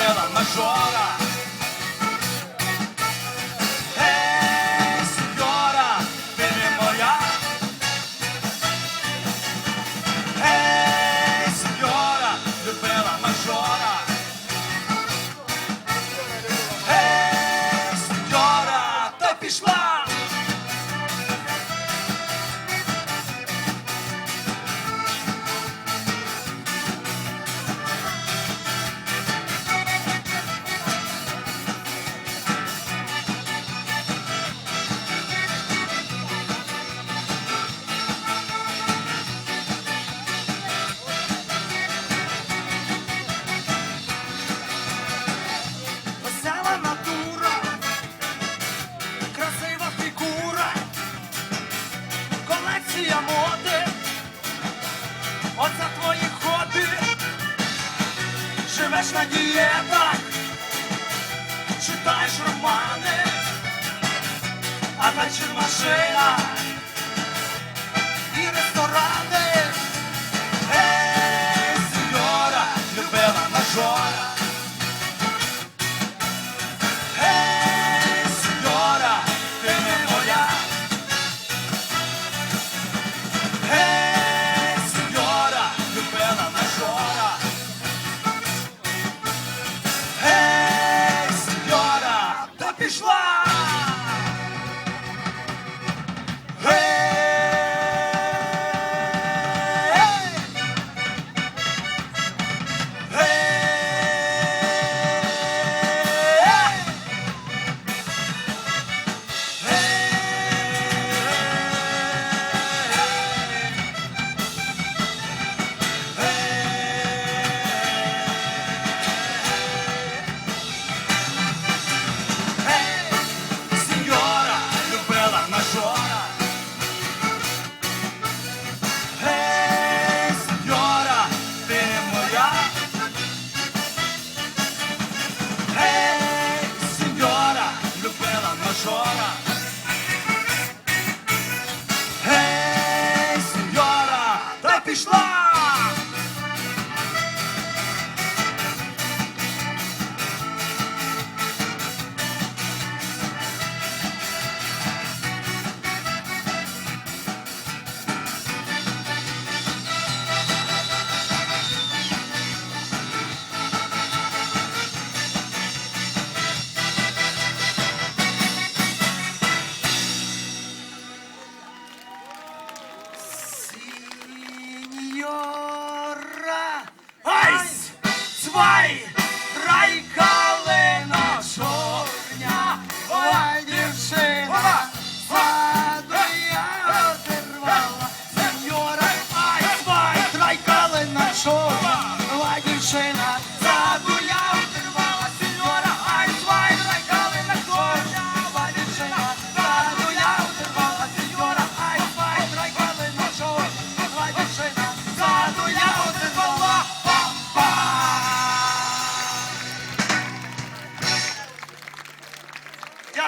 我怎么说了？сидиш на дієтах, читаєш романи, а вечір машина і ресторани. Senhora, Hej, senhora da pistola. fight!